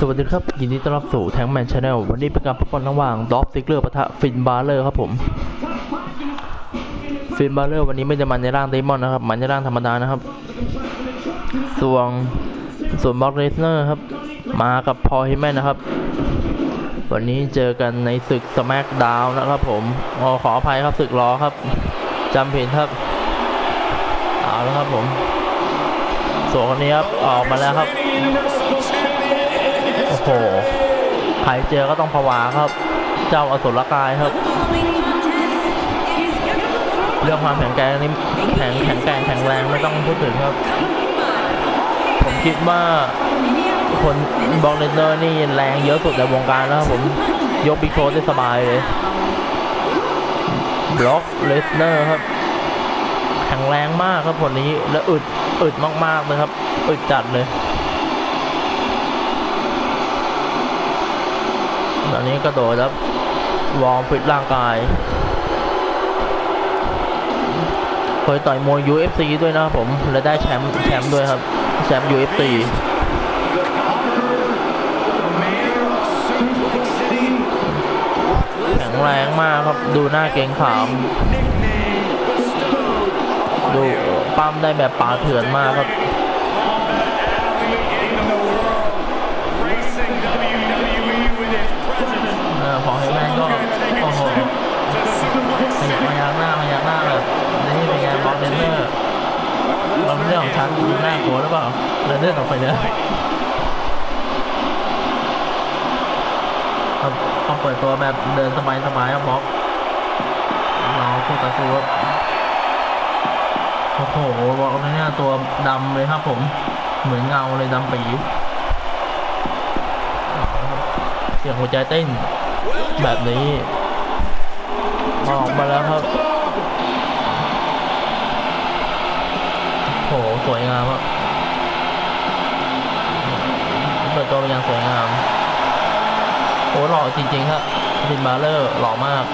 สวัสดีครับ ยินดีต้อนรับสู่แทงแมนชาแนลวันนี้เป็นการพบกันระหว่างดอฟซิกเลอร์ปะทะฟินบาร์เลอร์ครับผม ฟินบาร์เลอร์วันนี้ไม่ได้มันในร่างเดมอนนะครับมันในร่างธรรมดานะครับ ส่วนส่วนบ็อกเลสเนอร์ครับ มากับพอฮิแมนนะครับ วันนี้เจอกันในศึกสแมกดาวนะครับผมอ๋อขออภัยครับศึกล้อครับจำผิดครับเอาแล้วครับผมส่วนคนนี้ครับออกมาแล้วครับ โอ้โหใครเจอก็ต้องผวาครับ เจ้าอสุรกายครับ เรื่องความแข็งแกร่งนี่แข็งแข็งแกร่งแข็งแรงไม่ต้องพูดถึงครับ ผมคิดว่าคนบองเลนเนอร์นี่แรงเยอะสุดในวงการแล้วครับผมยกบิ๊กโชได้สบายเลยบล็อกเลสเนอร์ครับแข็งแรงมากครับคนนี้และอึดอึดมากๆเลยครับ อึดจัดเลย ตอนนี้กระโดดแล้ววอร์มฟิตร่างกายเคยต่อยมวย UFC ด้วยนะผม และได้แชมป์แชมป์ด้วยครับ แชมป์ UFC แข็งแรงมากครับ ดูหน้าเกรงขาม ดูปั้มได้แบบป่าเถื่อนมากครับ เออพอให้แม่งก็โอ้โหขยักมายักหน้ามายักหน้าแบบนี่เป็นไงบล็อกเดนเนอร์มันเป็นเรื่องของฉันดูหน้าโกลัวหรือเปล่าเดินเดินออกไปเนี่ยเขาเปิดตัวแบบเดินสบายสบายครับบล็อกเราคู่ต่อสู้โอ้โหบล็อกเนี่ยตัวดำเลยครับผมเหมือนเงาเลยดำปีเสียงหัวใจเต้น แบบนี้ออกมาแล้วครับ โห สวยงามครับเปิดตัวเป็นอย่างสวยงาม โอ้หล่อจริงๆครับฟินบาเลอร์หล่อมาก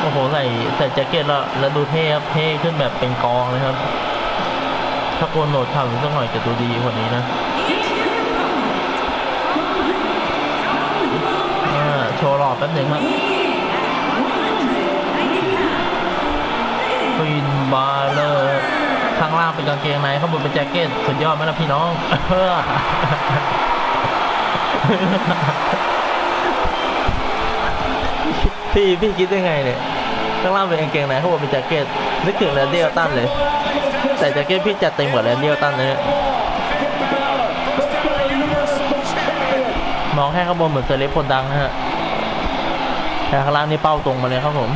โอ้โห ใส่ใส่แจ็คเก็ตแล้ว แล้วดูเท่ครับ เท่ขึ้นแบบเป็นกองเลยครับ ถ้าโกนโหนดข่าอีกสักหน่อยจะดูดีกว่านี้นะ อ่า โชว์หล่อแป๊บหนึ่งครับฟินบาร์เลอร์ข้างล่างเป็นกางเกงในข้างบนเป็นแจ็คเก็ตสุดยอดไหมล่ะพี่น้องเพี่พี่คิดได้ไงเนี่ยข้างล่างเป็นกางเกงในข้างบนเป็นแจ็คเก็ตนึกถึงแรนดี้ออตตันเลย แต่แจ็คเก็ตพี่จัดเต็มกว่าแรนดี้ออตตันเลยเนี่ยมองแค่ข้างบนเหมือนเซเลบคนดังฮะ แต่ข้างล่างนี่เป้าตรงมาเลยครับผม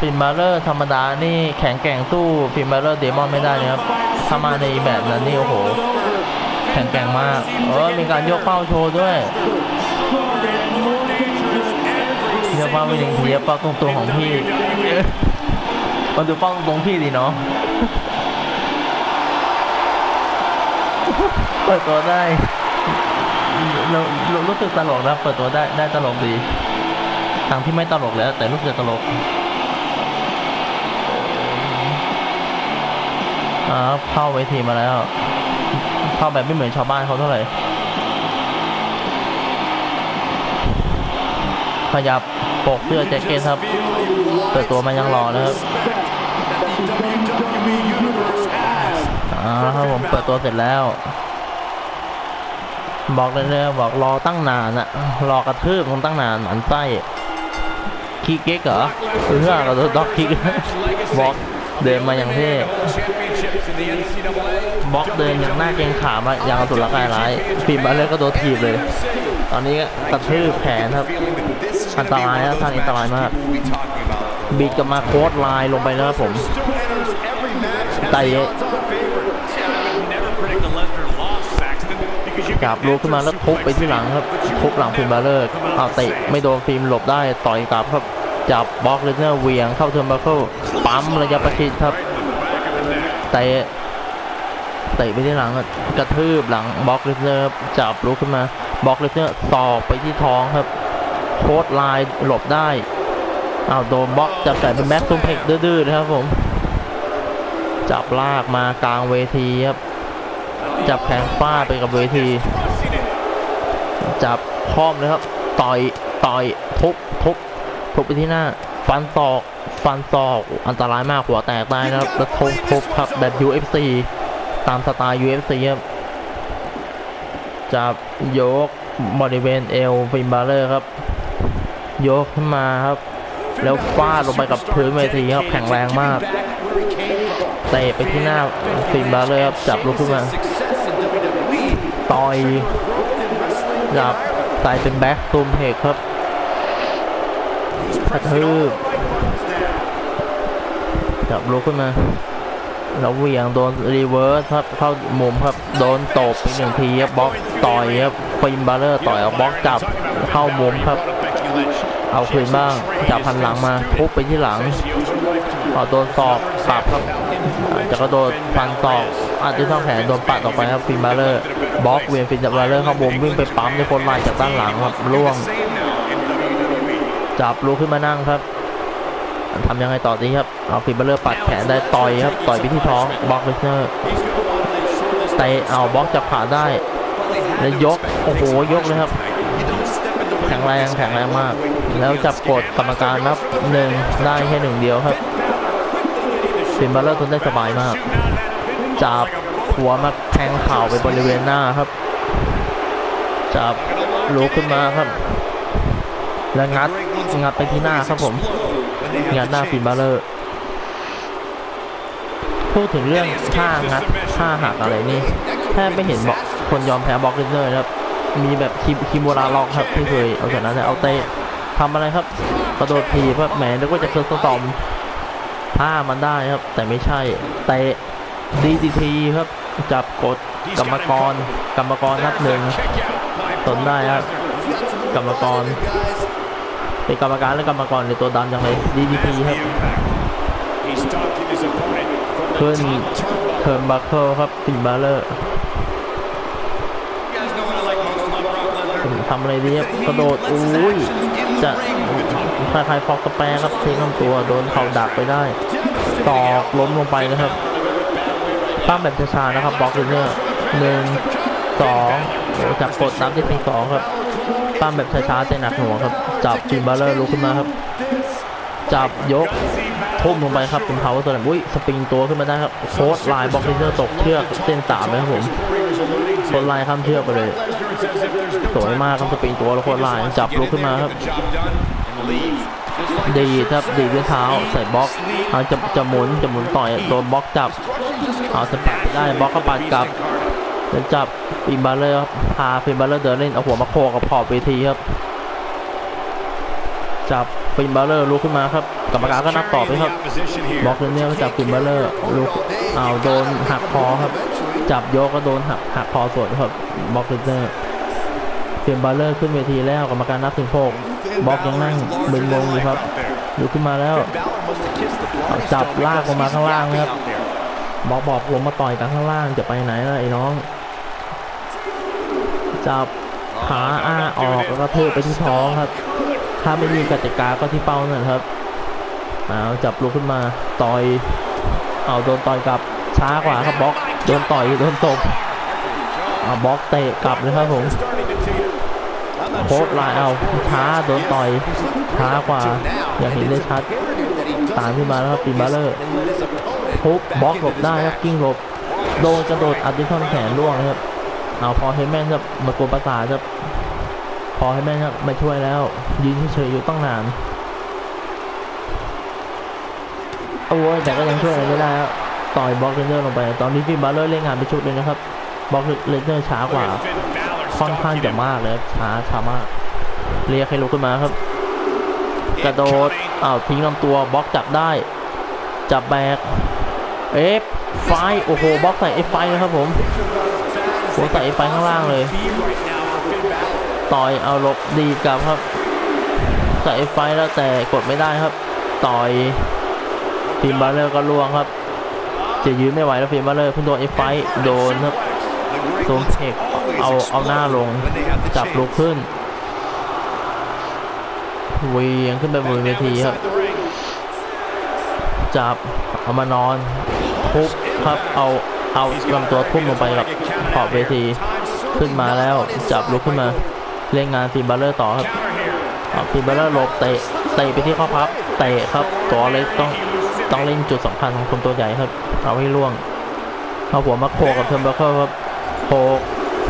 ฟินบาร์เลอร์ธรรมดานี่แข็งแกร่งสู้ฟินบาร์เลอร์เดมอนไม่ได้นะครับถ้ามาในแบบนั้นนี่โอ้โห แข็งแกร่งมากเออมีการยกเป้าโชว์ด้วยเรียกว่าไปหนึ่งทีเป้าตรงๆของพี่มันดูเป้าตรงพี่ดีเนาะเปิดตัวได้ เราเรารู้สึกตลกนะเปิดตัวได้ได้ตลกดีทางที่ไม่ตลกแล้ว แต่รู้สึกตลกอ่าเข้าเวทีมาแล้วเข้าแบบไม่เหมือนชาวบ้านเขาเท่าไหร่ขยับปกเสื้อแจ็คเก็ตครับ เปิดตัวมายังรอนะครับอ่าครับผมเปิดตัวเสร็จแล้ว บอกเลยเลยบอกรอตั้งนานอะรอกระทืบมันตั้งนานหมันไส้คิกเก๊กเหรอเพื่อกระโดดด็อกคิกบอกเดินมาอย่างเท่บล็อกเดินอย่างหน้าเกรงขามอะอย่างสุดละกายร้ายปีบมาเลยก็โดนถีบเลย ตอนนี้กระทืบแขนครับ อันตรายนะทางอันตรายมาก บีดกับมาโค้ดไลน์ลงไปนะครับผมไต่ จับลูกขึ้นมาแล้วทุบไปที่หลังครับทุบหลังฟิล์มบาร์เลอร์เอาเตะไม่โดนฟิล์มหลบได้ต่อยกลับครับจับบล็อกเลนเนอร์เวียงเข้าเทอร์บัคเคิลปั๊มระยะประชิดครับเตะเตะไปที่หลังครับกระทืบหลังบล็อกเลนเนอร์ครับจับลูกขึ้นมาบล็อกเลนเนอร์ตอกไปที่ท้องครับโค้ดไลน์หลบได้เอาโดนบล็อกจับใส่เป็นแบ็คซูมเพกดื้อๆนะครับผม จับลากมากลางเวทีครับ จับแขนฟาดไปกับเวที จับค้อมเลยครับ ต่อยต่อยทุบทุบทุบไปที่หน้า ฟันศอก ฟันศอกอันตรายมากหัวแตกได้นะครับแล้วทุบทุบครับแบบ UFC ตามสไตล์ UFC ครับจับยกบริเวณเอวฟินบาเลอร์ครับ ยกขึ้นมาครับ แล้วฟาดลงไปกับพื้นเวทีครับแข็งแรงมากเตะไปที่หน้าฟินบาเลอร์ครับจับลุกขึ้นมา ต่อยจับใส่เป็นแบ็กตูมเพกครับกระทืบจับลุกขึ้นมาแล้วเหวี่ยงโดนรีเวิร์สครับเข้ามุมครับโดนตบไปหนึ่งทีครับบล็อกต่อยครับฟินบาเลอร์ต่อยเอาบล็อกจับเข้ามุมครับ เอาคืนบ้างจับพันหลังมาทุบไปที่หลังพอโดนศอกปับครับ จะกระโดดฟันศอกอาจจะต้องแขนโดนปัดออกไปครับฟินบาเลอร์บล็อกเวียนฟินบาเลอร์เข้ามุมวิ่งไปปั๊มในคนลายจากด้านหลังครับล่วง จับลุกขึ้นมานั่งครับทำยังไงต่อดีครับเอาฟินบาเลอร์ปัดแขนได้ต่อยครับต่อยไปที่ท้องบล็อกเลสเนอร์เตะเอาบล็อกจับขาได้แล้วยกโอ้โหยกเลยครับแข็งแรงแข็งแรงมาก แล้วจับกดกรรมการนับหนึ่งได้แค่หนึ่งเดียวครับ ฟินบาเลอร์ทนได้สบายมาก จับหัวมาแทงเข่าไปบริเวณหน้าครับ จับลุกขึ้นมาครับ แล้วงัดงัดไปที่หน้าครับผม งัดหน้าฟินบาเลอร์ พูดถึงเรื่องท่างัดท่าหักอะไรนี่แทบไม่เห็นบอกคนยอมแพ้บล็อกเลนเนอร์ครับ มีแบบคิมคิโบราล็อกครับที่เคยเอาชนะแต่เอาเตะทำอะไรครับ กระโดดทีบครับแหมนึกว่าจะเคิร์สตอม ท่ามันได้ครับ แต่ไม่ใช่เตะดีดีทีครับ จับกดกรรมกร กรรมกรนับหนึ่งทนได้ครับ กรรมกรเป็นกรรมการและกรรมกรในตัวดำจังเลยดีดีทีครับขึ้นเทิร์นบัคเคิลครับฟินบาเลอร์ทำอะไรดีครับกระโดดอุ้ยจะ คล้ายๆฟอกสแปครับเทคลำตัวโดนเข่าดักไปได้ตอกล้มลงไปนะครับปั้มแบบช้าๆนะครับบล็อกเลยเนี่ยหนึ่งสองจับกดนับที่เป็นสองครับปั้มแบบช้าๆแต่หนักหน่วงครับ จับฟินบาเลอร์ลุกขึ้นมาครับ จับยกทุ่มลงไปครับเป็นเวอร์ตัวไหนอุ้ยสปริงตัวขึ้นมาได้ครับโค้ดไลน์บล็อกเลเซอร์ตกเชือกเส้นสามเลยครับผมโค้ดไลน์ข้ามเชือกไปเลยสวยมากครับสปริงตัวแล้วโค้ดไลน์จับลุกขึ้นมาครับ ดีครับดีดด้วยเท้าใส่บล็อกเอาจะจะหมุนจะหมุนต่อยโดนบล็อกจับเอาสปัดได้บล็อกก็ปัดกลับแล้วจับฟินบาเลอร์พาฟินบาเลอร์เดินเล่นเอาหัวมาโคกับขอบเวทีครับ จับฟินบาเลอร์ลุกขึ้นมาครับกรรมการก็นับต่อไปครับบล็อกเนี่ยก็จับฟินบาเลอร์ลุกเอ้าโดนหักคอครับ จับโยกก็โดนหักหักคอสวนครับบล็อกเลนฟินบาเลอร์ขึ้นเวทีแล้วกรรมการนับถึงหก บล็อกยังนั่งมึนงงอยู่ครับลุกขึ้นมาแล้วจับลากลงมาข้างล่างนะครับบล็อกบอกผมมาต่อยกันข้างล่างจะไปไหนล่ะไอ้น้อง จับขาอ้าออกแล้วก็เทไปที่ท้องครับ ถ้าไม่มีกติกาก็ที่เป้านั่นครับเอาจับลุกขึ้นมาต่อยเอาโดนต่อยกลับช้ากว่าครับบล็อกโดนต่อยโดนตบเอาบล็อกเตะกลับเลยครับผม โคตรลายเอาช้าโดนต่อยช้ากว่าอย่างเห็นได้ชัดตามขึ้นมาแล้วครับปีนบาเลอร์ทุบบล็อกหลบได้ครับกิ้งหลบโดนกระโดดอัดที่ท่อนแขนร่วงนะครับเอาพอเฮดแมนครับมากวนประสาทครับพอให้แม่งครับมาช่วยแล้ว ยืนเฉยๆอยู่ตั้งนานโอ้ยแต่ก็ยังช่วยอะไรไม่ได้ครับต่อยบล็อกเลนเนอร์ลงไป ตอนนี้ฟินบาเลอร์เล่นงานไปชุดเลยนะครับบล็อกเลนเนอร์ช้ากว่า ค่อนข้างจะมากเลยครับช้าช้ามาก เรียกให้ลุกขึ้นมาครับ กระโดดอ้าวทิ้งลำตัวบล็อกจับได้ จับแบกเอฟไฟโอ้โหบล็อกใส่เอฟไฟนะครับผมหัวใส่เอฟไฟข้างล่างเลย ต่อยเอาหลบดีดกลับครับใส่ไฟแล้วแต่กดไม่ได้ครับ ต่อยฟิล์มบาเลอร์ก็ล่วงครับ จะยืนไม่ไหวแล้วฟิล์มบาเลอร์เพิ่งโดนไอ้ไฟโดนครับโดนเทค เอาเอาหน้าลงจับลุกขึ้นเวียงขึ้นไปบนเวทีครับ จับเอามานอนทุบครับเอาเอาลำตัวทุ่มลงไปกับขอบเวทีขึ้นมาแล้วจับลุกขึ้นมาเล่นงานฟิบัลเลอร์ต่อครับฟิบัลเลอร์หลบเตะเตะไปที่ข้อพับเตะครับตัวเล็กต้องต้องเล่นจุดสำคัญของคนตัวใหญ่ครับเอาให้ล่วงเอาหัวมาโคกับเทอร์เบอร์เคิลครับหก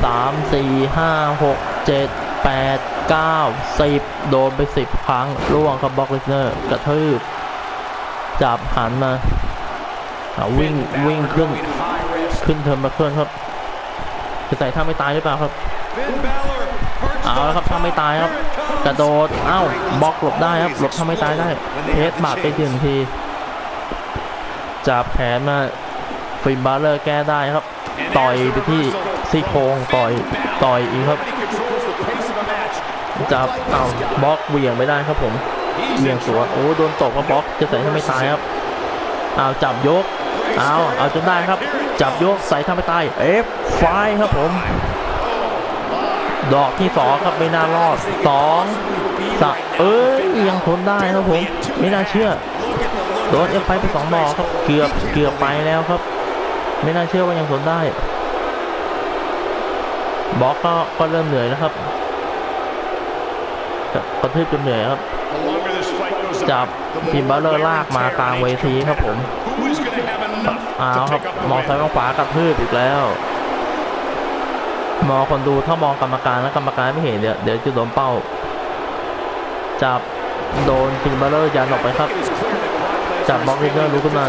สามสี่ห้าหกเจ็ดแปดเก้าสิบโดนไปสิบครั้งล่วงครับบ็อกเลสเนอร์กระทืบจับหันมาเอาวิ่งวิ่งขึ้นขึ้นเทอร์เบอร์เคิลครับจะใส่ท่าไม่ตายหรือเปล่าครับเอาและครับถ้าไม่ตายครับกระโดดเอ้าบล็อกหลบได้ครับหลบถ้าไม่ตายได้เพชรบาดไปหนึ่งทีจับแขนมาฟินบาร์เลอร์แก้ได้ครับ ต่อยไปที่ ซี่โครงต่อยต่อยอีกครับ จับเอาบล็อกเวี่ยงไม่ได้ครับผมเวี่ยงสวนโอ้โดนตกก็บล็อกจะใส่ถ้าไม่ตายครับเอาจับยกเอาเอาจนได้ครับ จับยกใส่ถ้าไม่ตายเอฟไฟครับผม ดอกที่สองครับไม่น่ารอดสองสะเอ้ยยังทนได้ครับผม ไม่น่าเชื่อโดนเอฟไปไปสองดอกครับเกือบเกือบไปแล้วครับ ไม่น่าเชื่อว่ายังทนได้ บล็อกก็ก็เริ่มเหนื่อยแล้วครับกระทืบจนเหนื่อยครับ จับทีมบัลเลอร์ลากมากลางเวทีครับผมอ้าวครับมองซ้ายมองขวากระทืบอีกแล้ว มองคนดูถ้ามองกรรมการแล้วกรรมการไม่เห็นเดี๋ยวเดี๋ยวจะโดนเป้า จับโดนทีมบัลเลอร์ยันออกไปครับ จับบล็อกลิเนอร์ลุกขึ้นมา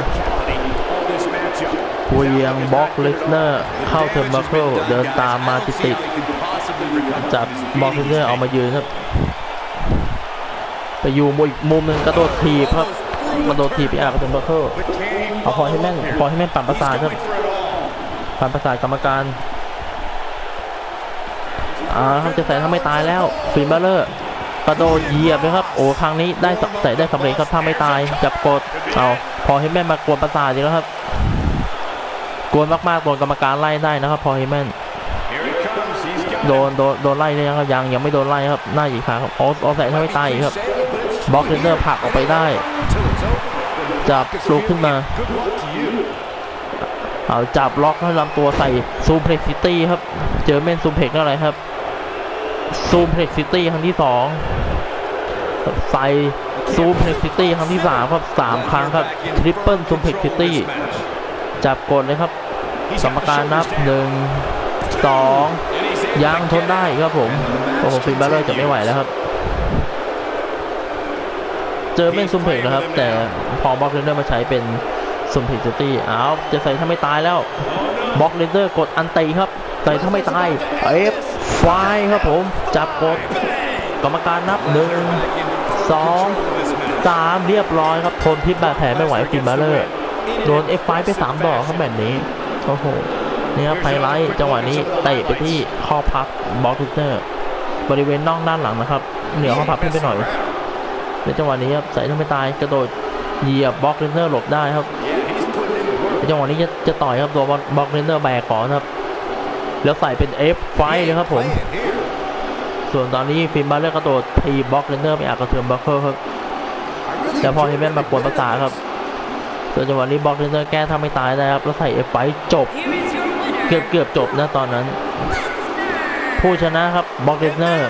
เวียงบล็อกเลสเนอร์เข้าเทอร์เบอร์เคิลเดินตามมาติดติดจับบล็อกเลสเนอร์เอามายืนครับไปอยู่มุมอีกมุมหนึ่งกระโดดถีครับกระโดดถีบไปอากับเทอร์เบอร์เคิลเอาพอให้แม่นพอให้แม่นปั่นประสาทครับปั่นประสาทกรรมการอ่าครับจะใส่ถ้าไม่ตายแล้วฟินบัลเลอร์กระโดดเหยียบเลยครับโอ้ครั้งนี้ได้ใส่ได้สำเร็จครับถ้าไม่ตายจับกดเอาพอให้แม่มากวนประสาทดีกแล้วครับ วนมากๆโดนกรรมการไล่ได้นะครับพอให้แมนโดนโดนโดนไล่เลยครับยังยังไม่โดนไล่ครับหน้าอีกครั้งครับโอ้โอ้ใส่ถ้าไม่ตายครับบล็อกเทนเนอร์ผลักออกไปได้จับลุกขึ้นมา เอาจับล็อกให้ลำตัวใส่ซูมเพล็กซิตี้ครับ เจอเมนซูมเพล็กอะไรครับซูมเพล็กซิตี้ครั้งที่สองใส่ซูมเพล็กซิตี้ครั้งที่สามครับสามครั้งครับทริปเปิลซูมเพล็กซิตี้จับกดเลยครับ กรรมการนับหนึ่งสองยังทนได้ครับผม โอ้โหฟินบัลเลอร์จะไม่ไหวแล้วครับ เจอเมนซูมเพล็กนะครับ แต่พอบล็อกเรนเดอร์มาใช้เป็นซูมเพล็กซิตี้อ้าวจะใส่ถ้าไม่ตายแล้วบล็อกเลนเดอร์กดอันตีครับ แต่ถ้าไม่ตายเอฟไฟครับผม จับกดกรรมการนับหนึ่งสองสามเรียบร้อยครับทนพิษบาดแผลไม่ไหวฟินบาเลอร์โดนเอฟไฟไปสามดอกครับแบบนี้ โอ้โหนี่ครับไฮไลท์จังหวะนี้เตะไปที่ข้อพับบล็อกเลนเดอร์ บริเวณน่องด้านหลังนะครับ เหนือข้อพับขึ้นไปหน่อยในจังหวะนี้ครับใส่ถ้าไม่ตายกระโดดเหยียบบล็อกเลนเดอร์หลบได้ครับจังหวะนี้จะจะต่อยครับตัวบล็อกเลนเดอร์แบกก่อนครับ แล้วใส่เป็น F ไฟเลยครับผม ส่วนตอนนี้ฟิล์มบาร์เลอร์กระโดดทีบล็อกเลนเดอร์ไปอากระเทือนบัคเคิลครับแล้วพอเฮเมนมากวนประสาทครับ ส่วนจังหวะนี้บล็อกเลนเดอร์แก้ถ้าไม่ตายได้ครับแล้วใส่ F ไฟจบ เกือบเกือบจบนะตอนนั้น ผู้ชนะครับบล็อกเลนเดอร์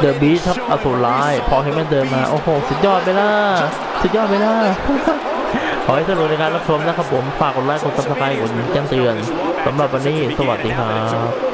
เดอะบีครับอสูรร้ายพอเฮเมนเดินมา โอ้โห สุดยอดไปล่ะสุดยอดไปล่ะขอให้สนุกในการรับชมนะครับผม ฝากกดไลค์กดซับสไครต์กดแจ้งเตือนสำหรับวันนี้ สวัสดีครับ